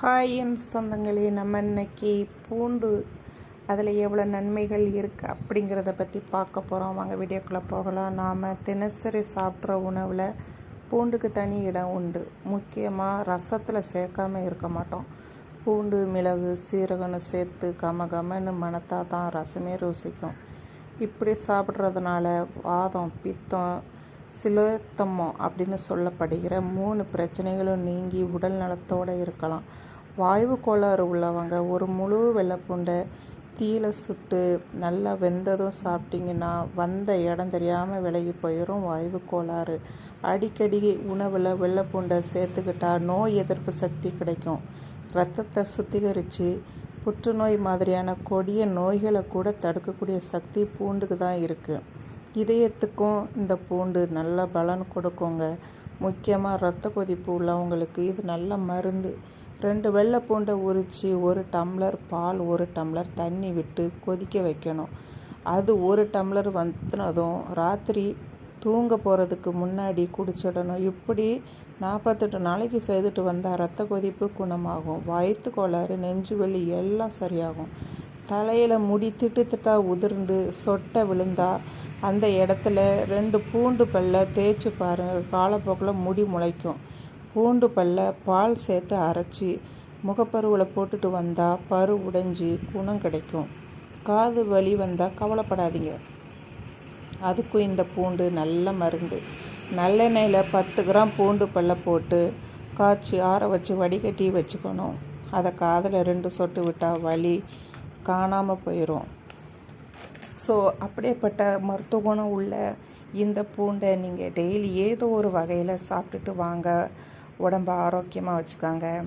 Hi என் சொந்தங்களே நம்ம இன்னைக்கு பூண்டு அதில் எவ்வளோ நன்மைகள் இருக்குது அப்படிங்கிறத பற்றி பார்க்க போகிறோம் வாங்க வீடியோக்குள்ளே போகலாம். நாம் தினசரி சாப்பிட்ற உணவில் பூண்டுக்கு தனி இடம் உண்டு. முக்கியமாக ரசத்தில் சேர்க்காம இருக்க மாட்டோம். பூண்டு மிளகு சீரகம்னு சேர்த்து கம கமன்னு மணத்தா தான் ரசமே ருசிக்கும். இப்படி சாப்பிட்றதுனால வாதம் பித்தம் சிலோத்தமோ அப்படின்னு சொல்லப்படுகிற மூணு பிரச்சனைகளும் நீங்கி உடல் நலத்தோடு இருக்கலாம். வாய்வு கோளாறு உள்ளவங்க ஒரு முழு வெள்ளைப்பூண்டை தீயில சுட்டு நல்லா வெந்ததும் சாப்பிட்டிங்கன்னா வந்த இடம் தெரியாமல் விலகி போயிடும் வாய்வு கோளாறு. அடிக்கடி உணவில் வெள்ளைப்பூண்டை சேர்த்துக்கிட்டா நோய் எதிர்ப்பு சக்தி கிடைக்கும். ரத்தத்தை சுத்திகரித்து புற்றுநோய் மாதிரியான கொடிய நோய்களை கூட தடுக்கக்கூடிய சக்தி பூண்டுக்கு தான் இருக்குது இதயத்துக்கும் இந்த பூண்டு நல்ல பலன் கொடுக்குங்க. முக்கியமாக ரத்த கொதிப்பு உள்ளவங்களுக்கு இது நல்ல மருந்து. ரெண்டு வெள்ளை பூண்டை உரித்து ஒரு டம்ளர் பால் ஒரு டம்ளர் தண்ணி விட்டு கொதிக்க வைக்கணும். அது ஒரு டம்ளர் வந்தினதும் ராத்திரி தூங்க போகிறதுக்கு முன்னாடி குடிச்சிடணும். இப்படி நாற்பத்தெட்டு நாளைக்கு செய்துட்டு வந்தால் ரத்த கொதிப்பு குணமாகும். வயிற்று கோளாறு நெஞ்சு வலி எல்லாம் சரியாகும். தலையில் முடி திட்டு திட்டா உதிர்ந்து சொட்டை விழுந்தா அந்த இடத்துல ரெண்டு பூண்டு பல்ல தேய்ச்சி பாருங்கள் காலப்போக்கில் முடி முளைக்கும். பூண்டு பல்ல பால் சேர்த்து அரைச்சி முகப்பருவில் போட்டுட்டு வந்தால் பரு உடைஞ்சி குணம் கிடைக்கும். காது வலி வந்தால் கவலைப்படாதீங்க. அதுக்கும் இந்த பூண்டு நல்ல மருந்து. நல்லெண்ணெயில் பத்து கிராம் பூண்டு பல்ல போட்டு காய்ச்சி ஆற வச்சு வடிகட்டி வச்சுக்கணும். அதை காதில் ரெண்டு சொட்டு விட்டால் வலி காணாமல் போயிடும் ஸோ அப்படியேப்பட்ட மருத்துவ குணம் உள்ள இந்த பூண்டை நீங்கள் டெய்லி ஏதோ ஒரு வகையில் சாப்பிட்டுட்டு வாங்க. உடம்ப ஆரோக்கியமாக வச்சுக்காங்க.